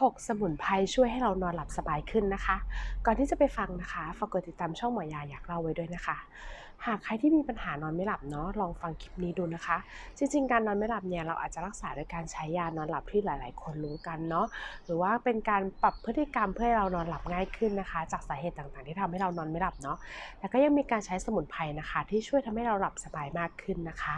6 สมุนไพรช่วยให้เรานอนหลับสบายขึ้นนะคะ ก่อนที่จะไปฟังนะคะฝากกดติดตามช่องหมอยาอยากเล่าไว้ด้วยนะคะ หากใครที่มีปัญหานอนไม่หลับเนาะลองฟังคลิปนี้ดูนะคะ จริงๆ การนอนไม่หลับเนี่ยเราอาจจะรักษาโดยการใช้ยานอนหลับที่หลาย ๆ คนรู้กันเนาะหรือว่าเป็นการปรับพฤติกรรมเพื่อให้เรานอนหลับง่ายขึ้นนะคะ จากสาเหตุต่างๆ ที่ทำให้เรานอนไม่หลับเนาะแล้วก็ยังมีการใช้สมุนไพรนะคะ ที่ช่วยทำให้เราหลับสบายมากขึ้นนะคะ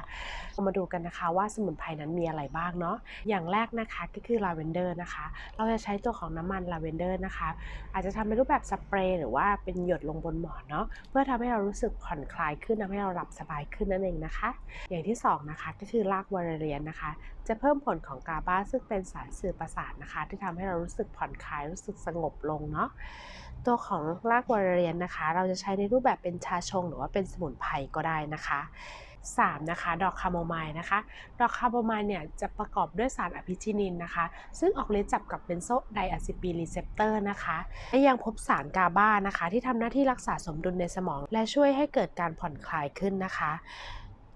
เรามาดูกันนะคะว่าสมุนไพรนั้นมีอะไรบ้างเนาะอย่างแรกนะคะก็คือลาเวนเดอร์นะคะเราจะใช้ตัวของน้ำมันลาเวนเดอร์นะคะ อาจจะทำเป็นรูปแบบสเปรย์หรือว่าเป็นหยดลงบนหมอนเนาะเพื่อทำให้เรารู้สึกผ่อนคลายขึ้นทำให้เราหลับสบายขึ้นนั่นเองนะคะ อย่างที่สองนะคะก็คือรากวาเลเรียนนะคะ จะเพิ่มผลของกาบาซึ่งเป็นสารสื่อประสาทนะคะ ที่ทำให้เรารู้สึกผ่อนคลายรู้สึกสงบลงเนาะตัวของรากวาเรียนนะคะ เราจะใช้ในรูปแบบเป็นชาชงหรือว่าเป็นสมุนไพรก็ได้นะคะ 3. นะคะ ดอกคาโมไมล์นะคะ ดอกคาโมไมล์เนี่ยจะประกอบด้วยสารอะพิจินินนะคะ ซึ่งออกฤทธิ์จับกับเบนโซไดอะซิปีรีเซปเตอร์นะคะและยังพบสารกาบานะคะ ที่ทำหน้าที่รักษาสมดุลในสมอง และช่วยให้เกิดการผ่อนคลายขึ้นนะคะ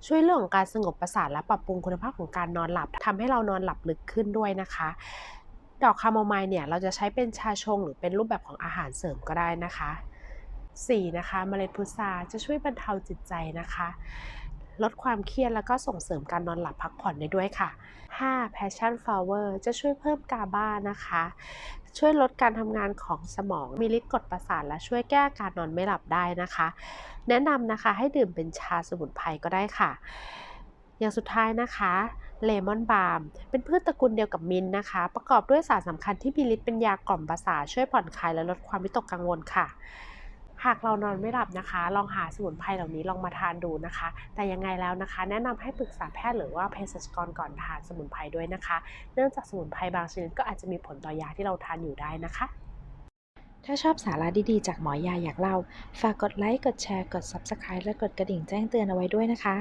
ช่วยเรื่องของการสงบประสาทและปรับปรุงคุณภาพของการนอนหลับทำให้เรานอนหลับลึกขึ้นด้วยนะคะดอกคาโมไมล์เนี่ยเราจะใช้เป็นชาชงหรือเป็นรูปแบบของอาหารเสริมก็ได้นะคะ 4. นะคะเมล็ดพุทราจะช่วยบรรเทาจิตใจนะคะ ลดความเครียดแล้วก็ส่งเสริมการนอนหลับพักผ่อนได้ด้วยค่ะ 5. passion flower จะช่วยเพิ่มกาบานะคะ ช่วยลดการทำงานของสมอง มีฤทธิ์กดประสาทและช่วยแก้การนอนไม่หลับได้นะคะ แนะนำนะคะให้ดื่มเป็นชาสมุนไพรก็ได้ค่ะ อย่างสุดท้ายนะคะเลมอนบาล์มเป็นพืชตระกูลเดียวกับมินนะคะ ประกอบด้วยสารสำคัญที่มีฤทธิ์เป็นยากล่อมประสาทช่วยผ่อนคลายและลดความวิตกกังวลค่ะ หากเรานอนไม่หลับนะคะ ลองหาสมุนไพรเหล่านี้ลองมาทานดูนะคะ แต่ยังไงแล้วนะคะ แนะนำให้ปรึกษาแพทย์หรือว่าเภสัชกรก่อนทานสมุนไพรด้วยนะคะ เนื่องจากสมุนไพรบางชนิดก็อาจจะมีผลต่อยาที่เราทานอยู่ได้นะคะ ถ้าชอบสาระดีๆ จากหมอยาอยากเล่า ฝากกดไลค์ กดแชร์ กด Subscribe และกดกระดิ่งแจ้งเตือนเอาไว้ด้วยนะคะ